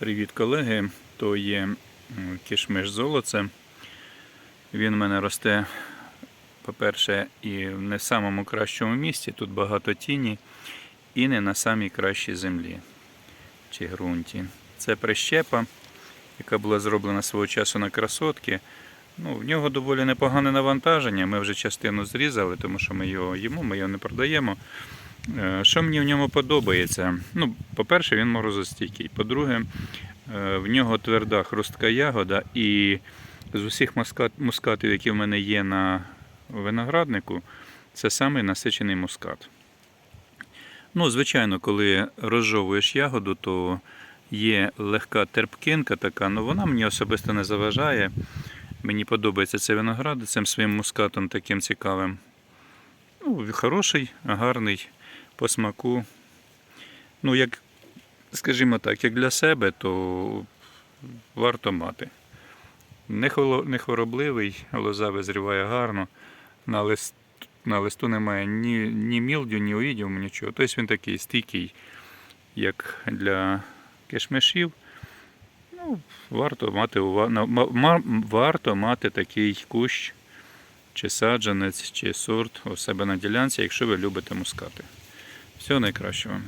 Привіт, колеги. То є кішмиш золоце. Він в мене росте, по-перше, і не в самому кращому місці. Тут багато тіні, і не на самій кращій землі чи ґрунті. Це прищепа, яка була зроблена свого часу на красотки. Ну, в нього доволі непогане навантаження. Ми вже частину зрізали, тому що ми його їмо, ми його не продаємо. Е, Що мені в ньому подобається? Ну, по-перше, він морозостійкий. По-друге, е, в нього тверда хрустка ягода, і з усіх мускатів, які в мене є на винограднику, це самий насичений мускат. Ну, звичайно, коли розжовуєш ягоду, то є легка терпкинка така, але вона мені особисто не заважає. Мені подобається цей виноград цим своїм мускатом таким цікавим. Ну, хороший, гарний по смаку. Ну, як, скажімо так, як для себе, то варто мати. Не, хворобливий, лоза визріває гарно, на, лист, на листу немає ні, ні мілдю, ні оїдів, нічого. Тобто він такий стійкий, як для кишмишів. Ну, варто мати, варто мати такий кущ, чи саджанець, чи сорт у себе на ділянці, якщо ви любите мускати. Всього найкращого.